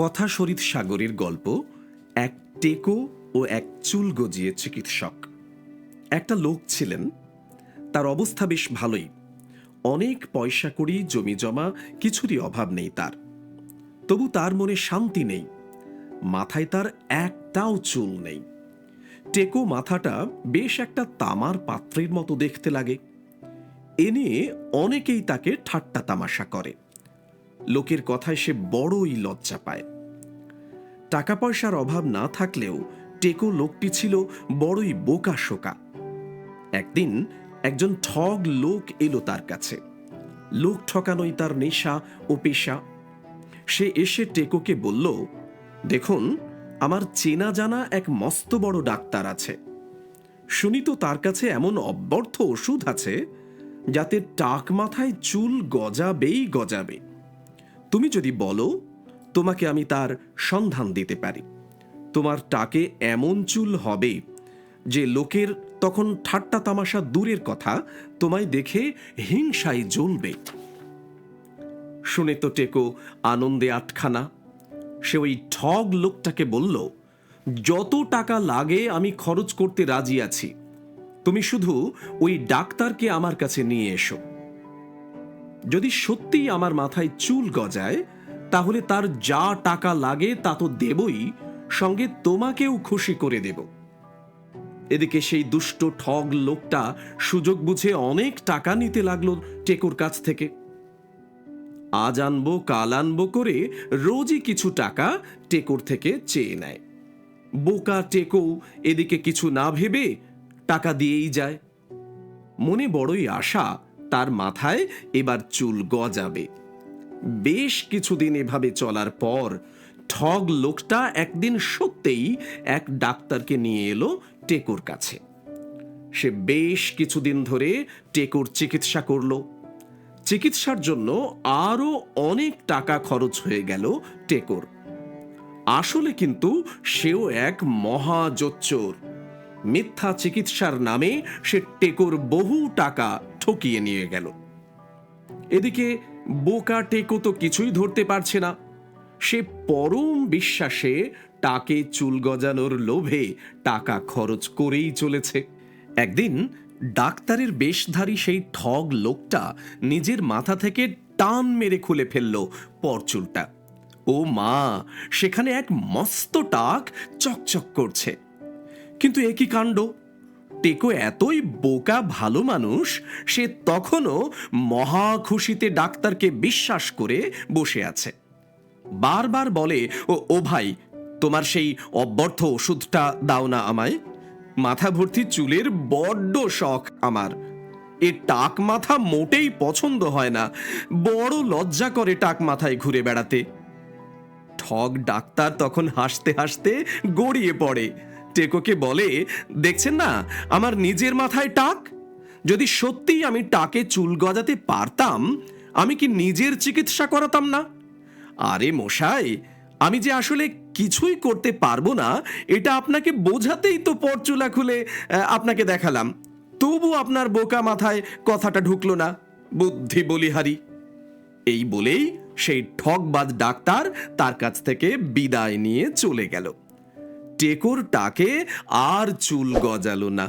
কথা শরীদ সাগরের গল্প, এক টেকো ও এক চুল গজিয়ে চিকিৎসক। একটা লোক ছিলেন, তার অবস্থা বেশ ভালোই। অনেক পয়সা করি, জমি জমা, কিছুরই অভাব নেই তার। তবু তার মনে শান্তি নেই। মাথায় তার একটাও চুল নেই। টেকো মাথাটা বেশ একটা তামার পাত্রের মতো দেখতে লাগে। এ নিয়ে অনেকেই তাকে ঠাট্টা তামাশা করে। লোকের কথায় সে বড়ই লজ্জা পায়। টাকা পয়সার অভাব না থাকলেও টেকো লোকটি ছিল বড়ই বোকা শোকা। একদিন একজন ঠগ লোক এলো তার কাছে। লোক ঠকানোই তার নেশা ও পেশা। সে এসে টেকোকে বলল, দেখুন, আমার চেনা জানা এক মস্ত বড় ডাক্তার আছে। শুনি তো তার কাছে এমন অব্যর্থ ওষুধ আছে, যাতে টাক মাথায় চুল গজাবেই গজাবে। তুমি যদি বলো, তোমাকে আমি তার সন্ধান দিতে পারি। তোমার টাকে এমন চুল হবে যে লোকের তখন ঠাট্টা তামাশা দূরের কথা, তোমায় দেখে হিংসায় জ্বলবে। শুনে তো টেকো আনন্দে আটখানা। সে ওই ঠগ লোকটাকে বলল, যত টাকা লাগে আমি খরচ করতে রাজি আছি। তুমি শুধু ওই ডাক্তারকে আমার কাছে নিয়ে এসো। যদি সত্যিই আমার মাথায় চুল গজায়, তাহলে তার যা টাকা লাগে তা তো দেবই, সঙ্গে তোমাকেও খুশি করে দেব। এদিকে সেই দুষ্ট ঠগ লোকটা সুযোগ বুঝে অনেক টাকা নিতে লাগল টেকোর কাছ থেকে। আজ আনব, কাল আনব করে রোজই কিছু টাকা টেকোর থেকে চেয়ে নেয়। বোকা টেকো এদিকে কিছু না ভেবে টাকা দিয়েই যায়। মনে বড়ই আশা তার মাথায় এবার চুল গজাবে। বেশ কিছুদিন এভাবে চলার পর ঠগ লোকটা একদিন সত্যিই এক ডাক্তারকে নিয়ে এলো টেকুর কাছে। সে বেশ কিছুদিন ধরে টেকুর চিকিৎসা করল। চিকিৎসার জন্য আরও অনেক টাকা খরচ হয়ে গেল টেকোর। আসলে কিন্তু সেও এক মহাজোচ্চোর। মিথ্যা চিকিৎসার নামে সে টেকোর বহু টাকা ঠকিয়ে নিয়ে গেল। এদিকে বোকা টেকো তো কিছুই ধরতে পারছে না। সে পরম বিশ্বাসে টাকে চুল গজানোর লোভে টাকা খরচ করেই চলেছে। একদিন ডাক্তারের বেশধারী সেই ঠগ লোকটা নিজের মাথা থেকে টান মেরে খুলে ফেলল পরচুলটা। ও মা, সেখানে এক মস্ত টাক চকচক করছে। কিন্তু একই কাণ্ড? টেকো এতই বোকা ভালো মানুষ, সে তখনও মহা খুশিতে ডাক্তারকে বিশ্বাস করে বসে আছে। বারবার বলে, ও ও ভাই, তোমার সেই অব্যর্থ ওষুধটা দাও না আমায়। মাথা ভর্তি চুলের বড্ড শখ আমার। এ টাক মাথা মোটেই পছন্দ হয় না। বড় লজ্জা করে টাক মাথায় ঘুরে বেড়াতে। ঠগ ডাক্তার তখন হাসতে হাসতে গড়িয়ে পড়ে। টেকোকে বলে, দেখছেন না, আমার নিজের মাথায় টাক? যদি সত্যিই আমি টাকে চুল গজাতে পারতাম, আমি কি নিজের চিকিৎসা করাতাম না? আরে মশাই, আমি যে আসলে কিছুই করতে পারব না, এটা আপনাকে বোঝাতেই তো পরচুলা খুলে আপনাকে দেখালাম। তবু আপনার বোকা মাথায় কথাটা ঢুকলো না, বুদ্ধি বলিহারি। এই বলেই সেই ঠকবাজ ডাক্তার তার কাছ থেকে বিদায় নিয়ে চলে গেল। টেকোর টাকে আর চুল গজালো না।